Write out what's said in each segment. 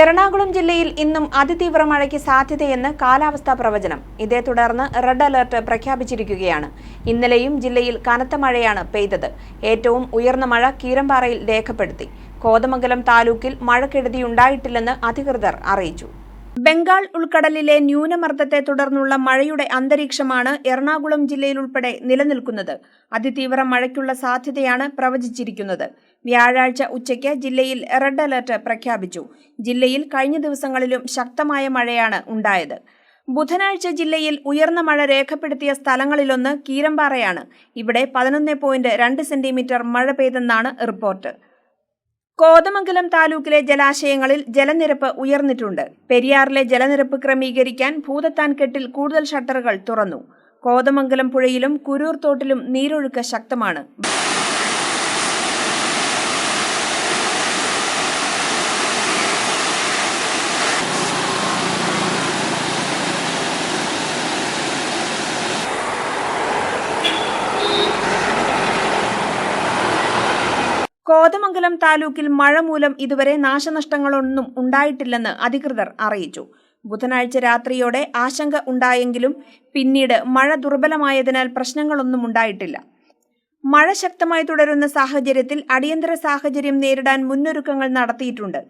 എറണാകുളം ജില്ലയിൽ ഇന്നും അതിതീവ്ര മഴയ്ക്ക് സാധ്യതയെന്ന് കാലാവസ്ഥാ പ്രവചനം. ഇതേ തുടർന്ന് റെഡ് അലർട്ട് പ്രഖ്യാപിച്ചിരിക്കുകയാണ്. ഇന്നലെയും ജില്ലയിൽ കനത്ത മഴയാണ് പെയ്തത്. ഏറ്റവും ഉയർന്ന മഴ കീരമ്പാറയിൽ രേഖപ്പെടുത്തി. കോതമംഗലം താലൂക്കിൽ മഴക്കെടുതിയുണ്ടായിട്ടില്ലെന്ന് അധികൃതർ അറിയിച്ചു. ബംഗാൾ ഉൾക്കടലിലെ ന്യൂനമർദ്ദത്തെ തുടർന്നുള്ള മഴയുടെ അന്തരീക്ഷമാണ് എറണാകുളം ജില്ലയിലുൾപ്പെടെ നിലനിൽക്കുന്നത്. അതിതീവ്ര മഴയ്ക്കുള്ള സാധ്യതയാണ് പ്രവചിച്ചിരിക്കുന്നത്. വ്യാഴാഴ്ച ഉച്ചയ്ക്ക് ജില്ലയിൽ റെഡ് അലർട്ട് പ്രഖ്യാപിച്ചു. ജില്ലയിൽ കഴിഞ്ഞ ദിവസങ്ങളിലും ശക്തമായ മഴയാണ് ഉണ്ടായത്. ബുധനാഴ്ച ജില്ലയിൽ ഉയർന്ന മഴ രേഖപ്പെടുത്തിയ സ്ഥലങ്ങളിലൊന്ന് കീരമ്പാറയാണ്. ഇവിടെ പതിനൊന്ന് പോയിന്റ് രണ്ട് സെന്റിമീറ്റർ മഴ പെയ്തെന്നാണ് റിപ്പോർട്ട്. കോതമംഗലം താലൂക്കിലെ ജലാശയങ്ങളിൽ ജലനിരപ്പ് ഉയർന്നിട്ടുണ്ട്. പെരിയാറിലെ ജലനിരപ്പ് ക്രമീകരിക്കാൻ ഭൂതത്താൻ കെട്ടിൽ കൂടുതൽ ഷട്ടറുകൾ തുറന്നു. കോതമംഗലം പുഴയിലും കുരൂർ തോട്ടിലും നീരൊഴുക്ക് ശക്തമാണ്. കോതമംഗലം താലൂക്കിൽ മഴ മൂലം ഇതുവരെ നാശനഷ്ടങ്ങളൊന്നും ഉണ്ടായിട്ടില്ലെന്ന് അധികൃതർ അറിയിച്ചു. ബുധനാഴ്ച രാത്രിയോടെ ആശങ്ക ഉണ്ടായെങ്കിലും പിന്നീട് മഴ ദുർബലമായതിനാൽ പ്രശ്നങ്ങളൊന്നും ഉണ്ടായിട്ടില്ല. മഴ ശക്തമായി തുടരുന്ന സാഹചര്യത്തിൽ അടിയന്തര സാഹചര്യം നേരിടാൻ മുന്നൊരുക്കങ്ങൾ നടത്തിയിട്ടുണ്ട്.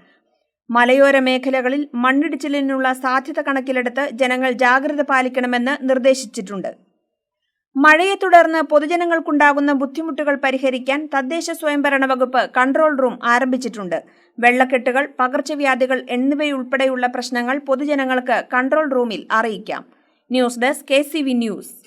മലയോര മേഖലകളിൽ മണ്ണിടിച്ചിലിനുള്ള സാധ്യത കണക്കിലെടുത്ത് ജനങ്ങൾ ജാഗ്രത പാലിക്കണമെന്ന് നിർദ്ദേശിച്ചിട്ടുണ്ട്. മഴയെ തുടർന്ന് പൊതുജനങ്ങൾക്കുണ്ടാകുന്ന ബുദ്ധിമുട്ടുകൾ പരിഹരിക്കാൻ തദ്ദേശ സ്വയംഭരണ വകുപ്പ് കൺട്രോൾ റൂം ആരംഭിച്ചിട്ടുണ്ട്. വെള്ളക്കെട്ടുകൾ പകർച്ചവ്യാധികൾ എന്നിവയുൾപ്പെടെയുള്ള പ്രശ്നങ്ങൾ പൊതുജനങ്ങൾക്ക് കൺട്രോൾ റൂമിൽ അറിയിക്കാം. News desk K news.